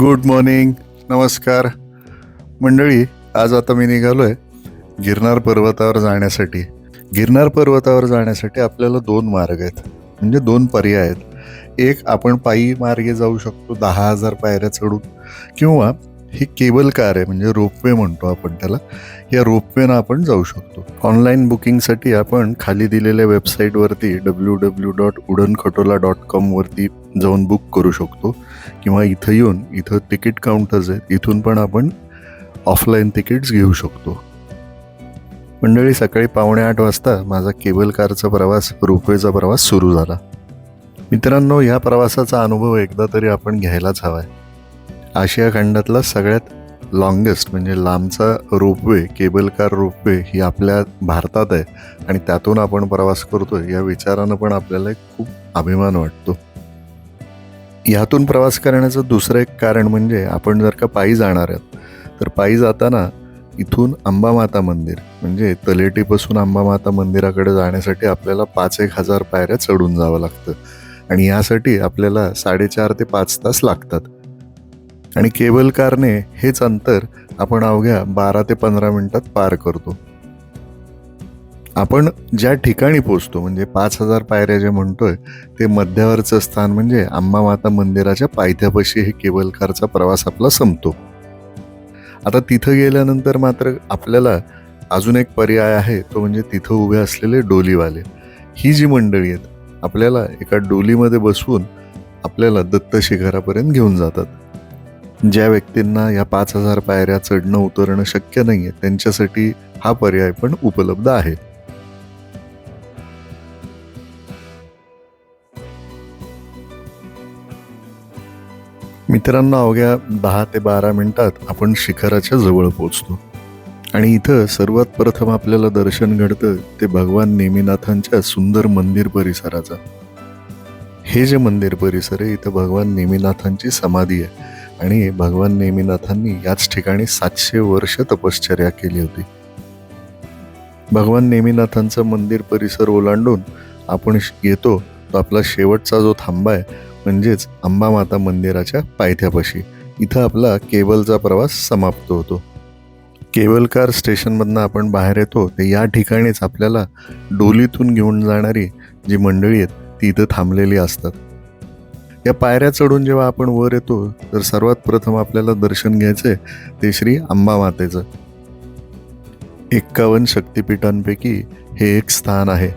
Good morning नमस्कार. मंडळी आज आता मी निघालो आहे गिरनार पर्वतावर जाण्यासाठी. गिरनार पर्वतावर जाण्यासाठी आपल्याला दोन मार्ग आहेत. म्हणजे दोन पर्याय आहेत. एक आपण पायी मार्गे जाऊ शकतो दहा हजार पायऱ्या चढून. किंवा ही केबल कार आहे म्हणजे रोपवे म्हणतो आपण त्याला. या रोपवेनं आपण जाऊ शकतो. ऑनलाईन बुकिंगसाठी आपण खाली दिलेल्या वेबसाईटवरती W W dot Udan Khatola dot कॉमवरती जाऊन बुक करू शकतो. किंवा इथं येऊन इथं तिकीट काउंटर्स आहेत इथून पण आपण ऑफलाईन तिकीट्स घेऊ शकतो. मंडळी सकाळी पावणे आठ वाजता माझा केबल कारचा प्रवास रोपवेचा प्रवास सुरू झाला. मित्रांनो ह्या प्रवासाचा अनुभव एकदा तरी आपण घ्यायलाच हवा आहे आशिया खंडातला सगळ्यात लॉंगेस्ट म्हणजे लांबचा रोपवे केबल कार रोपवे ही आपल्या भारतात आहे आणि त्यातून आपण प्रवास करतो या विचारानं पण आपल्याला एक खूप अभिमान वाटतो. ह्यातून प्रवास करण्याचं दुसरं एक कारण म्हणजे आपण जर का पायी जाणार आहोत तर पायी जाताना इथून अंबामाता मंदिर म्हणजे तलेटीपासून अंबामाता मंदिराकडे जाण्यासाठी आपल्याला पाच एक हजार पायऱ्या चढून जावं लागतं. आणि यासाठी आपल्याला साडेचार ते पाच तास लागतात. आणि केबल कारने हेच अंतर आपण अवघ्या बारा ते पंधरा मिनटात पार करतो. आपण ज्या ठिकाणी पोचतो म्हणजे पाच हजार पायऱ्या जे म्हणतोय ते मध्यावरचं स्थान म्हणजे अंबामाता मंदिराच्या पायथ्यापाशी हे केबल कारचा प्रवास आपला संपतो. आता तिथं गेल्यानंतर मात्र आपल्याला अजून एक पर्याय आहे तो म्हणजे तिथं उभे असलेले डोलीवाले. ही जी मंडळी आहेत आपल्याला एका डोलीमध्ये बसवून आपल्याला दत्त शिखरापर्यंत घेऊन जातात. ज्या व्यक्तींना या पाच हजार पायऱ्या चढणं उतरणं शक्य नाही आहे त्यांच्यासाठी हा पर्याय पण उपलब्ध आहे. मित्रांनो अवघ्या दहा ते बारा मिनिटात आपण शिखराच्या जवळ पोचतो आणि इथं सर्वात प्रथम आपल्याला दर्शन घडतं ते भगवान नेमीनाथांच्या सुंदर मंदिर परिसराचं. हे जे मंदिर परिसर आहे इथं भगवान नेमीनाथांची समाधी आहे. आणि भगवान नेमीनाथांनी याच ठिकाणी सातशे वर्ष तपश्चर्या केली होती. भगवान नेमीनाथांचं मंदिर परिसर ओलांडून आपण श- येतो तो आपला शेवटचा जो थांबा आहे म्हणजेच अंबामाता मंदिराच्या पायथ्यापाशी. इथं आपला केबलचा प्रवास समाप्त होतो. केबल कार स्टेशनमधनं आपण बाहेर येतो ते या ठिकाणीच आपल्याला डोलीतून घेऊन जाणारी जी मंडळी आहेत ती इथं थांबलेली असतात. या पायऱ्या चढून जेव्हा आपण वर येतो तर सर्वात प्रथम आपल्याला दर्शन घ्यायचंय ते श्री अंबामातेचं. एक्कावन्न शक्तिपीठांपैकी हे एक स्थान आहे.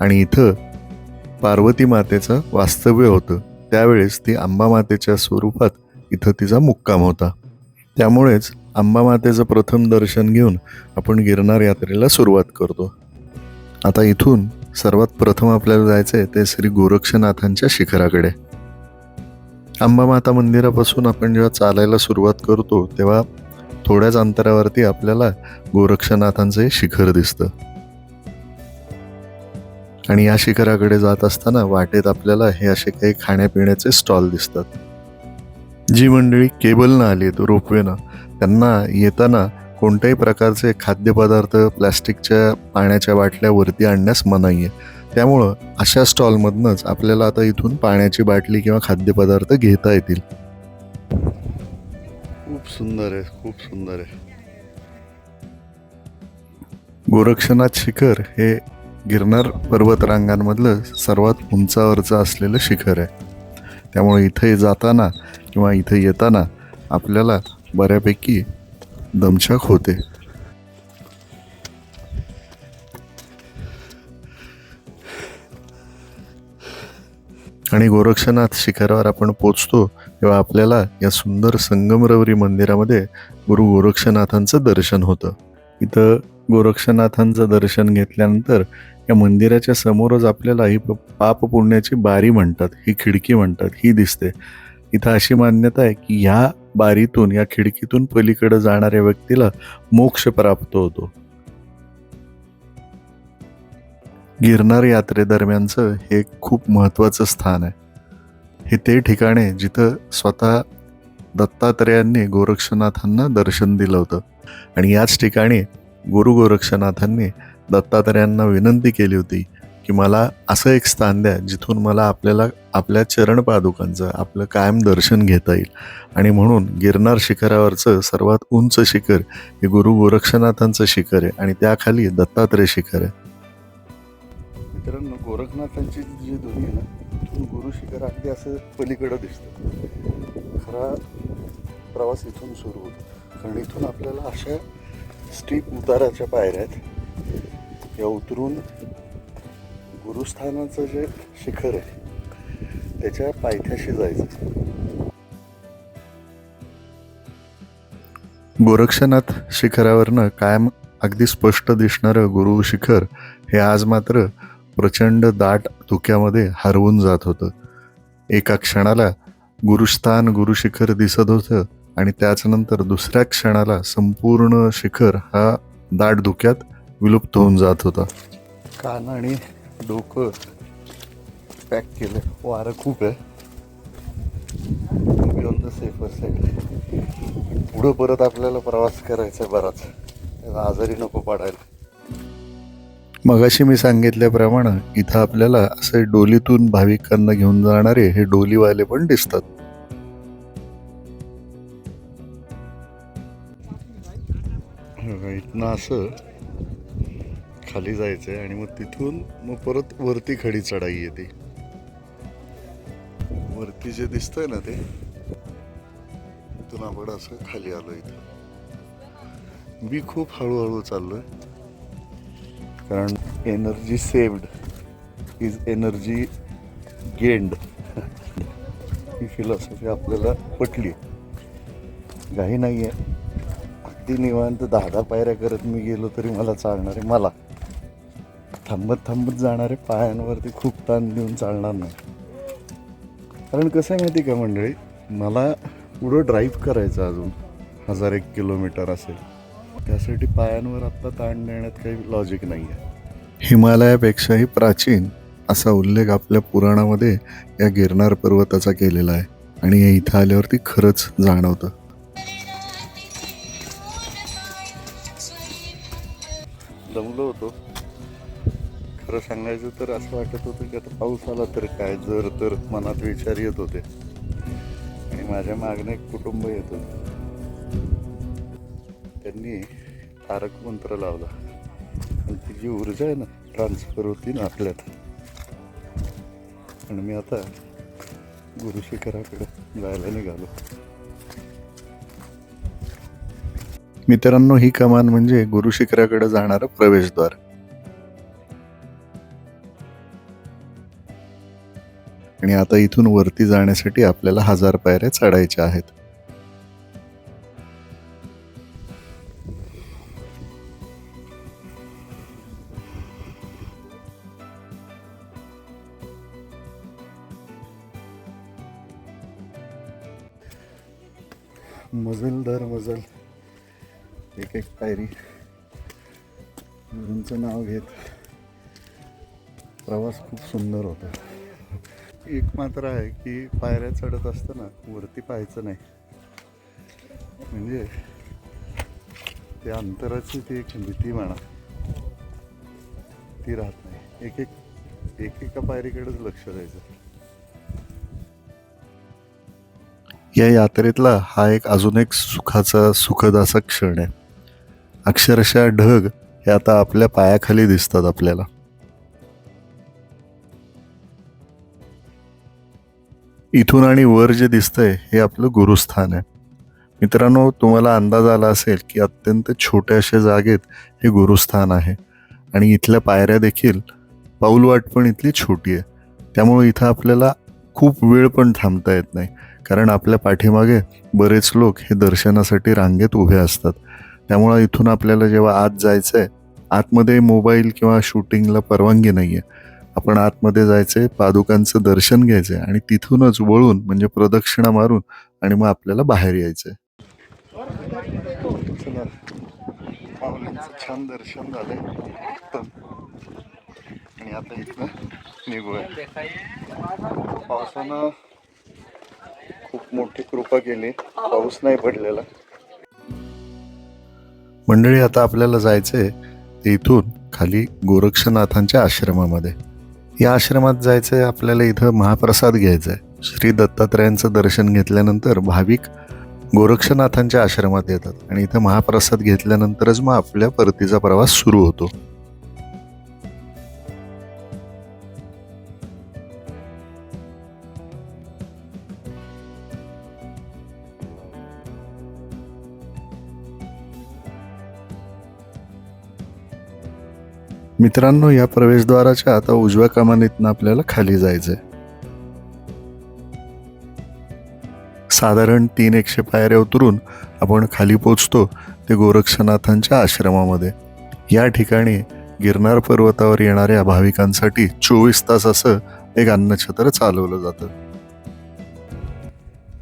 आणि इथं पार्वती मातेचं वास्तव्य होतं. त्यावेळेस ती अंबामातेच्या स्वरूपात इथं तिचा मुक्काम होता. त्यामुळेच अंबामातेचं प्रथम दर्शन घेऊन आपण गिरनार यात्रेला सुरुवात करतो. आता इथून सर्वात प्रथम आपल्याला जायचं आहे ते श्री गोरक्षनाथांच्या शिखराकडे. अंबामाता मंदिरापासून आपण जेव्हा चालायला सुरुवात करतो तेव्हा थोड्याच अंतरावरती आपल्याला गोरक्षनाथांचं हे शिखर दिसतं. आणि या शिखराकडे जात असताना वाटेत आपल्याला हे असे काही खाण्यापिण्याचे स्टॉल दिसतात. जी मंडळी केबलनं आली आहेत रोपवेनं त्यांना येताना कोणत्याही प्रकारचे खाद्यपदार्थ प्लॅस्टिकच्या पाण्याच्या बाटल्या वरती आणण्यास मनाई आहे. त्यामुळं अशा स्टॉलमधनंच आपल्याला आता इथून पाण्याची बाटली किंवा खाद्यपदार्थ घेता येतील. खूप सुंदर आहे खूप सुंदर आहे. गोरक्षनाथ शिखर हे गिरनार पर्वतरांगांमधलं सर्वात उंचावरचं असलेलं शिखर आहे. त्यामुळे इथे जाताना किंवा इथे येताना आपल्याला बऱ्यापैकी दमछाक होते. आणि गोरक्षनाथ शिखरावर आपण पोचतो तेव्हा आपल्याला या सुंदर संगमरवरी मंदिरामध्ये गुरु गोरक्षनाथांचं दर्शन होतं. इथं गोरक्षनाथांचं दर्शन घेतल्यानंतर या मंदिराच्या समोरच आपल्याला ही पाप पुण्याची बारी म्हणतात ही खिडकी म्हणतात ही दिसते. इथं अशी मान्यता आहे की ह्या बारीतून या खिडकीतून पलीकडे जाणाऱ्या व्यक्तीला मोक्ष प्राप्त होतो. गिरनार यात्रेदरम्यानचं हे खूप महत्त्वाचं स्थान आहे. हे ते ठिकाण आहे जिथं स्वतः दत्तात्रेयांनी गोरक्षनाथांना दर्शन दिलं होतं. आणि याच ठिकाणी गुरु गोरक्षनाथांनी दत्तात्र्यांना विनंती केली होती की मला असं एक स्थान द्या जिथून मला आपल्याला आपल्या चरण पादुकांचं आपलं कायम दर्शन घेता येईल. आणि म्हणून गिरनार शिखरावरचं सर्वात उंच शिखर हे गुरु गोरक्षनाथांचं शिखर आहे आणि त्याखाली दत्तात्रय शिखर आहे. मित्रांनो गोरखनाथांची जी दोन्ही आहे ना तिथून गुरु शिखर अगदी असं पलीकडं दिसतं. खरा प्रवास इथून सुरू होतो. कारण इथून आपल्याला अशा स्टीप उताराच्या पायऱ्या आहेत. या उतरून गुरुस्थानाचं जे शिखर आहे त्याच्या पायथ्याशी जायचं. गोरक्षनाथ शिखरावरनं कायम अगदी स्पष्ट दिसणारं गुरु शिखर हे आज मात्र प्रचंड दाट धुक्यामध्ये हरवून जात होतं. एका क्षणाला गुरुस्थान गुरुशिखर दिसत होतं आणि त्याच्यानंतर दुसऱ्या क्षणाला संपूर्ण शिखर हा दाट धुक्यात विलुप्त होऊन जात होता. कान आणि डोकं पॅक केलं. वारं खूप आहे. ऑन द सेफर साईड पुढं परत आपल्याला प्रवास करायचा आहे बराच. त्याला आजारी नको पाडायला. मगाशी मी सांगितल्याप्रमाणे इथं आपल्याला असे डोलीतून भाविकांना घेऊन जाणारे हे डोलीवाले पण दिसतात. इथनं असं खाली जायचं आहे आणि मग तिथून मग परत वरती खडी चढाई येते. वरती जे दिसतंय ना ते तिथून आपण असं खाली आलो इथं. मी खूप हळूहळू चाललोय. कारण energy saved is energy gained he philosophy आपल्याला पटली काही नाही आहे अगदी निवांत दहा दहा पायऱ्या करत मी गेलो तरी मला चालणार आहे. मला. थांबत थांबत जाणारे पायांवरती खूप ताण देऊन चालणार नाही. कारण कसं आहे माहिती का मंडळी? मला पुढं ड्राईव्ह करायचं अजून. हजार एक किलोमीटर असेल. त्यासाठी पायांवर आत्ता ताण देण्यात काही लॉजिक नाही आहे हिमालयापेक्षाही प्राचीन असा उल्लेख आपल्या पुराणामध्ये या गिरनार पर्वताचा केलेला आहे. आणि हे इथं आल्यावरती खरंच जाणवतं. खरं सांगायचं तर असं वाटत होतं की आता पाऊस आला तर काय? जर तर मनात विचार येत होते. आणि माझ्या मागणे एक कुटुंब येत होतं. त्यांनी तारक मंत्र लावला. आणि ती जी ऊर्जा आहे ना ट्रान्सफर होती ना आपल्यात. आणि मी आता गुरुशिखराकडे जायला निघालो. मित्रांनो ही कमान म्हणजे गुरुशिखराकडे जाणारं प्रवेशद्वार. आणि आता इथून वरती जाण्यासाठी आपल्याला हजार पायऱ्या चढायच्या आहेत. एक मात्र आहे की पायऱ्या चढत असताना वरती पाहायचं नाही. म्हणजे त्या अंतराची ती एक भीती म्हणा. ती राहत नाही. एक एक एकेका पायरीकडेच लक्ष द्यायचं. या यात्रेतला हा एक अजून एक सुखाचा सुखद असा क्षण आहे. अक्षरशः ढग हे आता आपल्या पायाखाली दिसतात आपल्याला. इथून आणि वर जे दिसतंय हे आपलं गुरुस्थान आहे. मित्रांनो तुम्हाला अंदाज आला असेल की अत्यंत छोट्याशा जागेत हे गुरुस्थान आहे. आणि इथल्या पायऱ्या देखील पाऊलवाट पण इथली छोटी आहे. त्यामुळे इथं आपल्याला खूप वेळ पण थांबता येत नाही. कारण आपल्या पाठीमागे बरेच लोक हे दर्शनासाठी रांगेत उभे असतात. त्यामुळं इथून आपल्याला जेव्हा आत जायचं आहे आतमध्ये मोबाईल किंवा शूटिंगला परवानगी नाही आहे आपण आतमध्ये जायचंय पादुकांचं दर्शन घ्यायचंय आणि तिथूनच वळून म्हणजे प्रदक्षिणा मारून आणि मग आपल्याला बाहेर यायचंय. छान दर्शन झालंय. आणि आता इथनं निघूया. पावसानं खूप मोठी कृपा केली. पाऊस नाही पडलेला. मंडळी आता आपल्याला जायचंय ते इथून खाली गोरक्षनाथांच्या आश्रमामध्ये. या आश्रमात जायचं आहे आपल्याला इथं महाप्रसाद घ्यायचा आहे श्री दत्तात्रयांचं दर्शन घेतल्यानंतर भाविक गोरक्षनाथांच्या आश्रमात येतात. आणि इथं महाप्रसाद घेतल्यानंतरच मग आपल्या परतीचा प्रवास सुरू होतो. मित्रांनो या प्रवेशद्वाराच्या आता उजव्या कमानीतनं आपल्याला खाली जायचंय. साधारण तीन एकशे पायऱ्या उतरून आपण खाली पोचतो ते गोरक्षनाथांच्या आश्रमामध्ये. या ठिकाणी गिरनार पर्वतावर येणाऱ्या भाविकांसाठी चोवीस तास असं एक अन्नछत्र चालवलं जातं.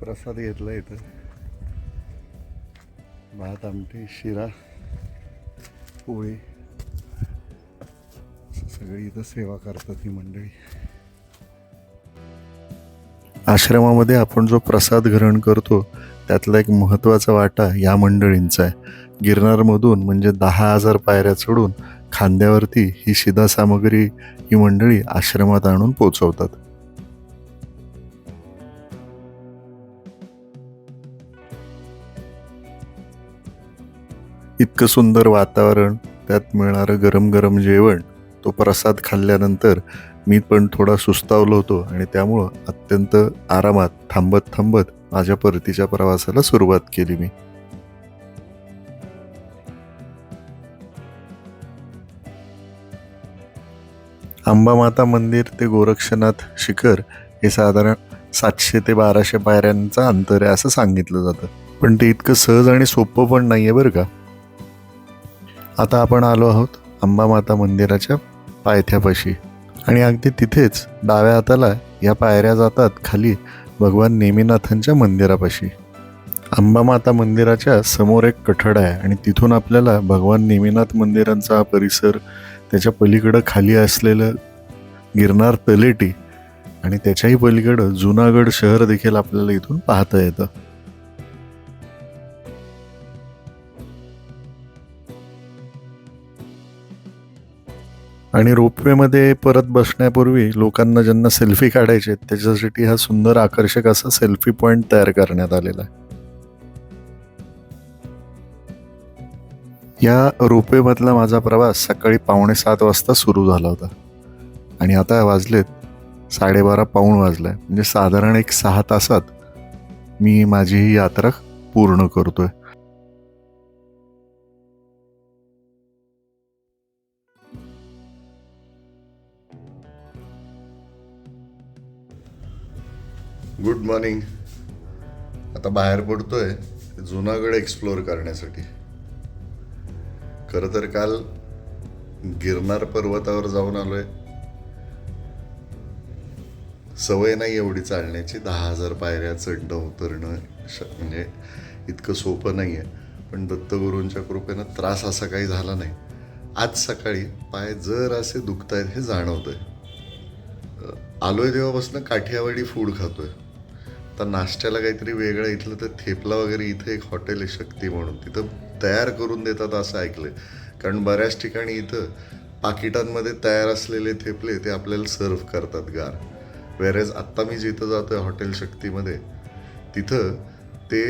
प्रसाद घेतला इथं. भात आमटी शिरा पोळी. सगळी इथं सेवा करतात ही मंडळी. आश्रमामध्ये आपण जो प्रसाद ग्रहण करतो त्यातला एक महत्त्वाचा वाटा या मंडळींचा आहे. गिरनारमधून म्हणजे दहा हजार पायऱ्या चढून खांद्यावरती ही शिधा सामग्री ही मंडळी आश्रमात आणून पोचवतात इतकं सुंदर वातावरण त्यात मिळणारं गरम गरम जेवण तो प्रसाद खाल्ल्यानंतर मी पण थोडा सुस्तावलो होतो आणि त्यामुळं अत्यंत आरामात थांबत थांबत माझ्या परतीच्या प्रवासाला सुरुवात केली मी. अंबामाता मंदिर ते गोरक्षनाथ शिखर हे साधारण सातशे ते बाराशे पायऱ्यांचं अंतर आहे असं सांगितलं जातं. पण ते इतकं सहज आणि सोपं पण नाही आहे बरं का? आता आपण आलो आहोत अंबामाता मंदिराच्या पायथ्यापाशी आणि अगदी तिथेच डाव्या हाताला या पायऱ्या जातात खाली भगवान नेमीनाथांच्या मंदिरापाशी. अंबामाता मंदिराच्या समोर एक कठड आहे आणि तिथून आपल्याला भगवान नेमीनाथ मंदिरांचा हा परिसर त्याच्या पलीकडं खाली असलेलं गिरनार तलेटी आणि त्याच्याही पलीकडं जुनागड शहर देखील आपल्याला इथून पाहता येतं. आणि रोपवेमध्ये परत बसण्यापूर्वी लोकांना ज्यांना सेल्फी काढायचे आहेत, त्याच्यासाठी हा सुंदर आकर्षक असा सेल्फी पॉईंट तयार करण्यात आलेला आहे. या रोपवेमधला माझा प्रवास सकाळी पावणे सात वाजता सुरू झाला होता. आणि आता वाजलेत साडेबारा पाऊण वाजलाय. म्हणजे साधारण एक सहा तासात मी माझी ही यात्रा पूर्ण करतोय. Good morning. आता बाहेर पडतोय जुनागड एक्सप्लोअर करण्यासाठी. खरं तर काल गिरनार पर्वतावर जाऊन आलोय. सवय नाही एवढी चालण्याची दहा हजार पायऱ्या चढणं उतरणं म्हणजे इतकं सोपं नाही आहे पण दत्तगुरूंच्या कृपेनं त्रास असा काही झाला नाही. आज सकाळी पाय जर असे दुखतायत हे जाणवतंय. आलोय तेव्हापासून काठियावाडी फूड खातोय. तर नाश्त्याला काहीतरी वेगळं इथलं तर थेपला वगैरे इथं एक हॉटेल आहे शक्ती म्हणून. तिथं तयार करून देतात असं ऐकलंय. कारण बऱ्याच ठिकाणी इथं पाकिटांमध्ये तयार असलेले थेपले ते आपल्याला सर्व्ह करतात गार. वेरेज आत्ता मी जिथं जातो आहे हॉटेल शक्तीमध्ये तिथं ते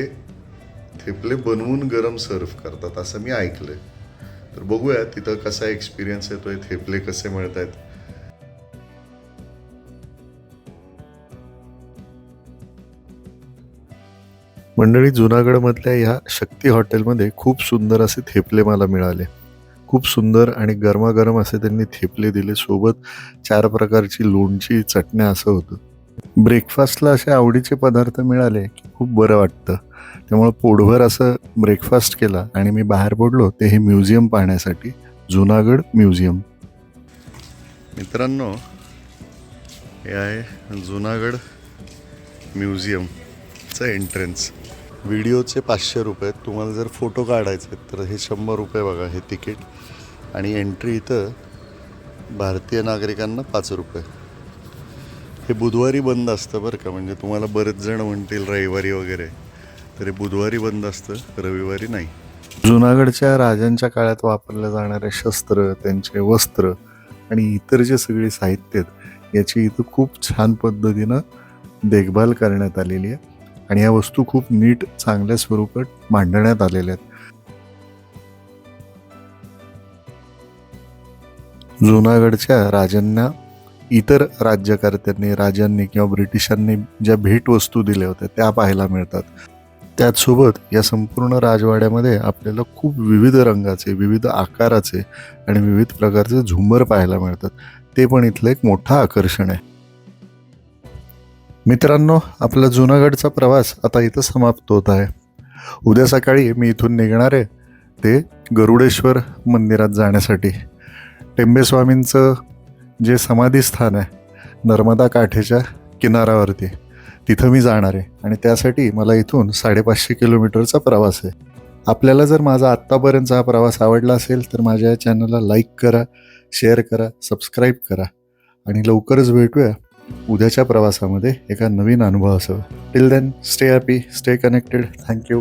थेपले बनवून गरम सर्व्ह करतात असं मी ऐकलं आहे तर बघूया तिथं कसा एक्सपिरियन्स येतो आहे थेपले कसे मिळत आहेत मंडळी जुनागडमधल्या ह्या शक्ती हॉटेलमध्ये खूप सुंदर असे थेपले मला मिळाले. खूप सुंदर आणि गरमागरम असे त्यांनी थेपले दिले. सोबत चार प्रकारची लोणची चटण्या असं होतं. ब्रेकफास्टला असे आवडीचे पदार्थ मिळाले की खूप बरं वाटतं. त्यामुळं पोटभर असं ब्रेकफास्ट केला आणि मी बाहेर पडलो. ते हे म्युझियम पाहण्यासाठी जुनागड म्युझियम. मित्रांनो हे आहे जुनागड म्युझियम. म्युझियमचं एंट्रन्स व्हिडिओचे पाचशे रुपये आहेत. तुम्हाला जर फोटो काढायचे आहेत तर हे शंभर रुपये बघा हे तिकीट. आणि एंट्री इथं भारतीय नागरिकांना पाच रुपये. हे बुधवारी बंद असतं बरं का. म्हणजे तुम्हाला बरेच जण म्हणतील रविवारी वगैरे. तर हे बुधवारी बंद असतं रविवारी नाही. जुनागडच्या राजांच्या काळात वापरल्या जाणारे शस्त्र त्यांचे वस्त्र आणि इतर जे सगळे साहित्य आहेत याची इथं खूप छान पद्धतीनं देखभाल करण्यात आलेली आहे. आणि या वस्तू खूप नीट चांगल्या स्वरूपात मांडण्यात आलेल्या आहेत. जुनागडच्या राजांना इतर राज्यकर्त्यांनी राजांनी किंवा ब्रिटिशांनी ज्या भेटवस्तू दिल्या होत्या त्या पाहायला मिळतात. त्याचसोबत या संपूर्ण राजवाड्यामध्ये आपल्याला खूप विविध रंगाचे विविध आकाराचे आणि विविध प्रकारचे झुंबर पाहायला मिळतात. ते पण इथलं एक मोठं आकर्षण आहे. मित्रांनो आपला जुनागडचा प्रवास आता इथं समाप्त होत आहे. उद्या सकाळी मी इथून निघणार आहे ते गरुडेश्वर मंदिरात जाण्यासाठी. टेंबेस्वामींचं जे समाधीस्थान आहे नर्मदा काठेच्या किनाऱ्यावरती तिथं मी जाणार आहे. आणि त्यासाठी मला इथून साडेपाचशे किलोमीटरचा प्रवास आहे. आपल्याला जर माझा आत्तापर्यंतचा हा प्रवास आवडला असेल तर माझ्या या चॅनलला लाईक करा शेअर करा सबस्क्राईब करा. आणि लवकरच भेटूया उद्याच्या प्रवासामध्ये एका नवीन अनुभव असावा till then stay happy stay connected thank you